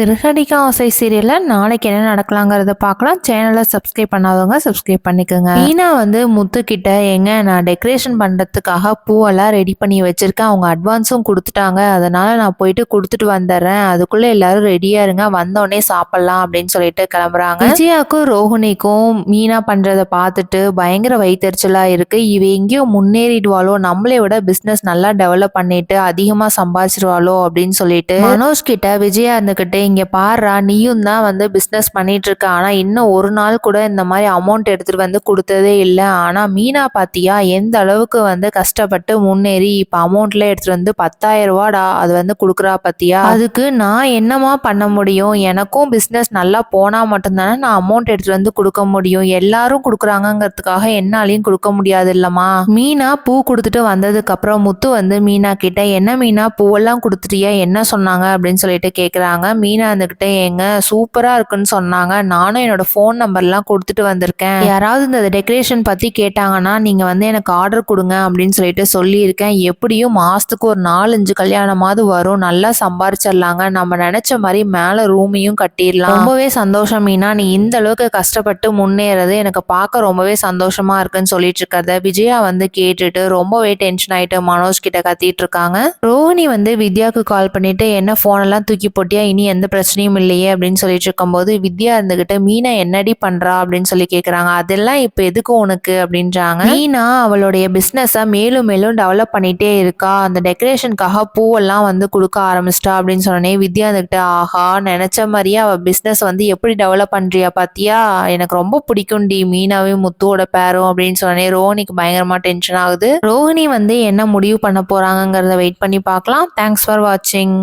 சிறுகடிக்க ஆசை சீரியலில் நாளைக்கு என்ன நடக்கலாங்கிறத பார்க்கலாம். சேனலை சப்ஸ்கிரைப் பண்ணாதவங்க சப்ஸ்கிரைப் பண்ணிக்கோங்க. மீனா வந்து முத்துக்கிட்ட எங்க நான் டெக்கரேஷன் பண்ணுறதுக்காக பூவெல்லாம் ரெடி பண்ணி வச்சிருக்கேன். அவங்க அட்வான்ஸும் கொடுத்துட்டாங்க. அதனால நான் போயிட்டு கொடுத்துட்டு வந்துடுறேன். அதுக்குள்ளே எல்லாரும் ரெடியாக இருங்க. வந்தோடனே சாப்பிட்லாம் அப்படின்னு சொல்லிட்டு கிளம்புறாங்க. விஜயாக்கும் ரோஹிணிக்கும் மீனா பண்ணுறதை பார்த்துட்டு பயங்கர வயிற்றுச்சலாக இருக்கு. இவ எங்கேயோ முன்னேறிடுவாளோ நம்மளை விட பிஸ்னஸ் நல்லா டெவலப் பண்ணிட்டு அதிகமாக சம்பாதிச்சிருவாளோ அப்படின்னு சொல்லிட்டு மனோஜ் கிட்ட விஜயா இருந்துக்கிட்டே இங்கே பாடுறா நீயும் தான் வந்து பிஸ்னஸ் பண்ணிகிட்ருக்க ஆனால் இன்னும் ஒரு நாள் கூட இந்த மாதிரி அமௌண்ட் எடுத்துகிட்டு வந்து கொடுத்ததே இல்லை. ஆனால் மீனா பாத்தியா எந்த அளவுக்கு வந்து கஷ்டப்பட்டு முன்னேறி இப்போ அமௌண்ட்டில் எடுத்துகிட்டு வந்து பத்தாயிரம் ரூபாடா அது வந்து கொடுக்குறா பாத்தியா? அதுக்கு நான் என்னமா பண்ண முடியும்? எனக்கும் பிஸ்னஸ் நல்லா போனால் மட்டும்தானே நான் அமௌண்ட் எடுத்துகிட்டு வந்து கொடுக்க முடியும்? எல்லாரும் கொடுக்குறாங்கங்கிறதுக்காக என்னாலையும் கொடுக்க முடியாது இல்லைம்மா. மீனா பூ கொடுத்துட்டு வந்ததுக்கப்புறம் முத்து வந்து மீனா கிட்ட என்ன மீனா பூவெல்லாம் கொடுத்துட்டியா? என்ன சொன்னாங்க? அப்படின்னு சொல்லிட்டு கேட்குறாங்க மீனா கிட்ட ஏங்க சூப்பரா இருக்குன்னு சொன்னாங்க. நானும் என்னோட ஃபோன் நம்பர்லாம் கொடுத்துட்டு வந்திருக்கேன். யாராவது இந்த டெக்கரேஷன் பத்தி கேட்டாங்கன்னா நீங்க வந்து எனக்கு ஆர்டர் கொடுங்க அப்படின்னு சொல்லிட்டு சொல்லியிருக்கேன். எப்படியும் மாசத்துக்கு ஒரு நாலஞ்சு கல்யாணமாவது வரும். நல்லா சம்பாரிச்சிடலாங்க. நம்ம நினைச்ச மாதிரி மேல ரூமையும் கட்டிடலாம். ரொம்பவே சந்தோஷம் மீனா. நீ இந்த அளவுக்கு கஷ்டப்பட்டு முன்னேறது எனக்கு பார்க்க ரொம்பவே சந்தோஷமா இருக்குன்னு சொல்லிட்டு இருக்கிறத விஜயா வந்து கேட்டுட்டு ரொம்பவே டென்ஷன் ஆயிட்டு மனோஜ் கிட்ட கத்திட்டு இருக்காங்க. ரோஹிணி வந்து வித்யாவுக்கு கால் பண்ணிட்டு என்ன போன் எல்லாம் தூக்கி போட்டியா? இனி எந்த எந்த பிரச்சனையும் இல்லையே அப்படின்னு சொல்லிட்டு இருக்கும்போது வித்யா இருந்துகிட்டு மீனா என்னடி பண்றா? அப்படின்னு சொல்லி கேக்குறாங்க. அதெல்லாம் இப்ப எதுக்கு உனக்கு? அப்படின்றாங்க. மீனா அவளுடைய பிஸ்னஸை மேலும் மேலும் டெவலப் பண்ணிட்டே இருக்கா. அந்த டெக்கரேஷனுக்காக பூவெல்லாம் வந்து கொடுக்க ஆரம்பிச்சிட்டா அப்படின்னு சொன்னே வித்யா இருந்துகிட்டு ஆஹா நினைச்ச மாதிரியே அவ பிசினஸ் வந்து எப்படி டெவலப் பண்றியா பாத்தியா? எனக்கு ரொம்ப பிடிக்கும்டி மீனாவையும் முத்துவோட பேரும் அப்படின்னு சொன்னே ரோஹினிக்கு பயங்கரமா டென்ஷன் ஆகுது. ரோஹினி வந்து என்ன முடிவு பண்ண போறாங்கிறத வெயிட் பண்ணி பார்க்கலாம். தேங்க்ஸ் ஃபார் வாட்சிங்